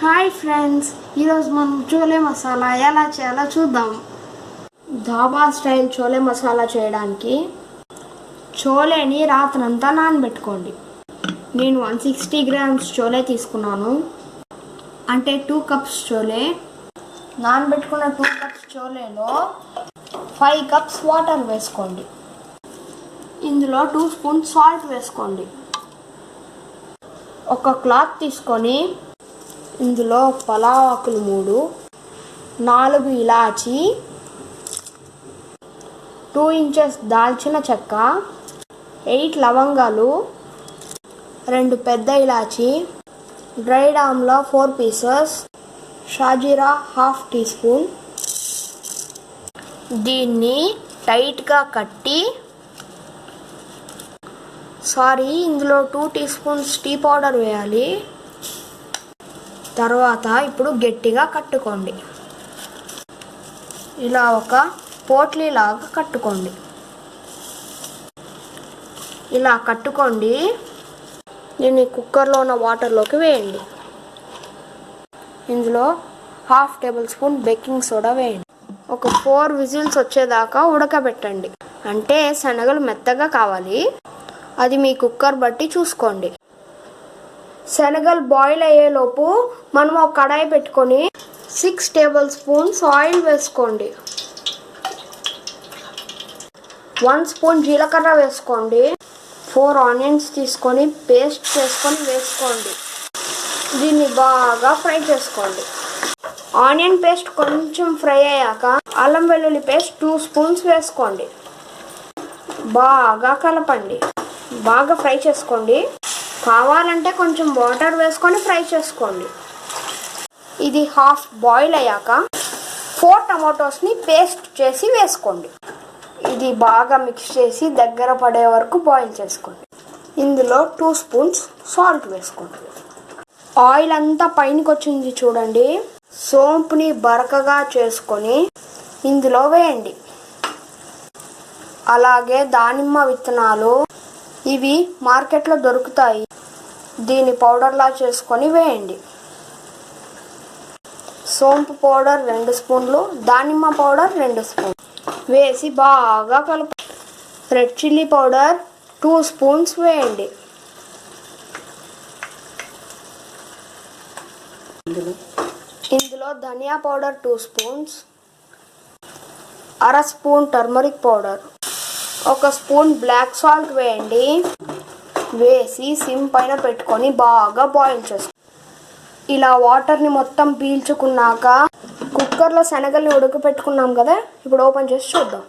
Hi friends ఈరోజు మనం చోలే మసాలా ఎలా చేయాలో చూద్దాం. ధాబా స్టైల్ చోలే మసాలా చేయడానికి చోలేని రాత్రంతా నానబెట్టుకోండి. నేను వన్ సిక్స్టీ గ్రామ్స్ చోలే తీసుకున్నాను. అంటే టూ కప్స్ చోలే నానబెట్టుకున్న టూ కప్స్ చోలేలో ఫైవ్ కప్స్ వాటర్ వేసుకోండి. ఇందులో టూ స్పూన్ సాల్ట్ వేసుకోండి. ఒక క్లాత్ తీసుకొని ఇందులో పలావ్ ఆకులు మూడు నాలుగు ఇలాచి టూ ఇంచెస్ దాల్చిన చెక్క ఎయిట్ లవంగాలు రెండు పెద్ద ఇలాచి డ్రైడ్ ఆమ్లా ఫోర్ పీసెస్ షాజీరా హాఫ్ టీ స్పూన్. దీన్ని టైట్గా కట్టి సారీ ఇందులో two tea spoons tea powder వేయాలి. తర్వాత ఇప్పుడు గట్టిగా కట్టుకోండి. ఇలా ఒక పోట్లీ లాగా కట్టుకోండి. ఇలా కట్టుకోండి. దీన్ని కుక్కర్లో ఉన్న వాటర్లోకి వేయండి. ఇందులో half table spoon baking soda వేయండి. ఒక ఫోర్ విజిల్స్ వచ్చేదాకా ఉడకబెట్టండి. అంటే శనగలు మెత్తగా కావాలి. అది మీ కుక్కర్ బట్టి చూసుకోండి. శనగలు బాయిల్ అయ్యేలోపు మనం ఒక కడాయి పెట్టుకొని సిక్స్ టేబుల్ స్పూన్స్ ఆయిల్ వేసుకోండి. వన్ స్పూన్ జీలకర్ర వేసుకోండి. ఫోర్ ఆనియన్స్ తీసుకొని పేస్ట్ చేసుకొని వేసుకోండి. దీన్ని బాగా ఫ్రై చేసుకోండి. ఆనియన్ పేస్ట్ కొంచెం ఫ్రై అయ్యాక అల్లం వెల్లుల్లి పేస్ట్ టూ స్పూన్స్ వేసుకోండి. బాగా కలపండి. బాగా ఫ్రై చేసుకోండి. కావాలంటే కొంచెం వాటర్ వేసుకొని ఫ్రై చేసుకోండి. ఇది హాఫ్ బాయిల్ అయ్యాక ఫోర్ టమాటోస్ని పేస్ట్ చేసి వేసుకోండి. ఇది బాగా మిక్స్ చేసి దగ్గర పడే వరకు బాయిల్ చేసుకోండి. ఇందులో టూ స్పూన్స్ సాల్ట్ వేసుకోండి. ఆయిల్ అంతా పైనకి వచ్చింది చూడండి. సోంపుని బరకగా చేసుకొని ఇందులో వేయండి. అలాగే దానిమ్మ విత్తనాలు ఇవి మార్కెట్లో దొరుకుతాయి. దీని పౌడర్లా చేసుకొని వేయండి. సోంపు పౌడర్ రెండు స్పూన్లు దానిమ్మ పౌడర్ రెండు స్పూన్ వేసి బాగా కలుపు red chilli powder two spoons వేయండి. ఇందులో? ధనియా పౌడర్ టూ స్పూన్స్ అర స్పూన్ టర్మరిక్ పౌడర్ ఒక స్పూన్ బ్లాక్ సాల్ట్ వేయండి. వేసి సిమ్ పైన పెట్టుకొని బాగా బాయిల్ చేసుకో ఇలా వాటర్ని మొత్తం పీల్చుకున్నాక కుక్కర్లో శనగల్ని ఉడకపెట్టుకున్నాం కదా ఇప్పుడు ఓపెన్ చేసి చూద్దాం.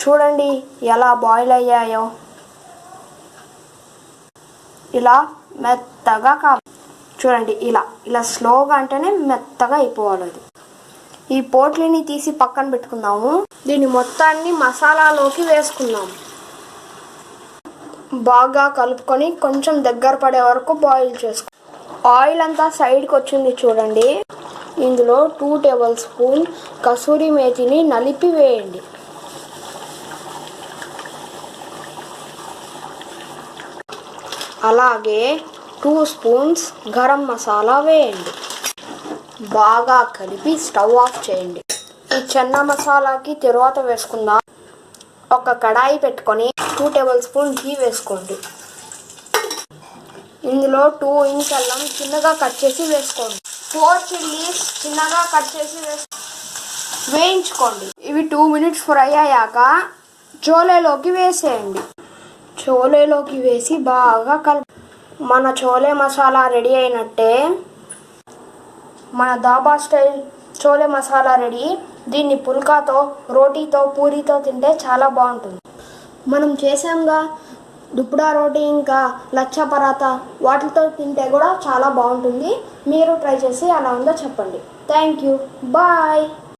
చూడండి ఎలా బాయిల్ అయ్యాయో. ఇలా మెత్తగా కా చూడండి ఇలా ఇలా స్లోగా అంటేనే మెత్తగా అయిపోవాలి అది. ఈ పోట్లిని తీసి పక్కన పెట్టుకుందాము. దీన్ని మొత్తాన్ని మసాలాలోకి వేసుకుందాము బాగా కలుపుకొని కొంచెం దగ్గర పడే వరకు బాయిల్ చేసుకో. ఆయిల్ అంతా సైడ్కి వచ్చింది చూడండి. ఇందులో టూ టేబుల్ స్పూన్ కసూరి మేతిని నలిపి వేయండి. అలాగే టూ స్పూన్స్ గరం మసాలా వేయండి. బాగా కలిపి స్టవ్ ఆఫ్ చేయండి. ఈ చెన్న మసాలాకి తర్వాత వేసుకుందాం. ఒక కడాయి పెట్టుకొని టూ టేబుల్ స్పూన్ ఘీ వేసుకోండి. ఇందులో టూ ఇంచ్ అల్లం చిన్నగా కట్ చేసి వేసుకోండి. ఫోర్ చిల్లీస్ చిన్నగా కట్ చేసి వేసుకో వేయించుకోండి. ఇవి టూ మినిట్స్ ఫ్రై అయ్యాక చోలేలోకి వేసేయండి. చోలేలోకి వేసి బాగా కల్ మన చోలే మసాలా రెడీ అయినట్టే మన దాబా స్టైల్ చోలే మసాలా రెడీ. దీన్ని పుల్కాతో రోటీతో పూరీతో తింటే చాలా బాగుంటుంది. మనం చేసాంగా దుప్పుడా రోటీ ఇంకా లచ్చా పరాతా వాటితో తింటే కూడా చాలా బాగుంటుంది. మీరు ట్రై చేసి అలా ఉందో చెప్పండి. Thank you. బాయ్.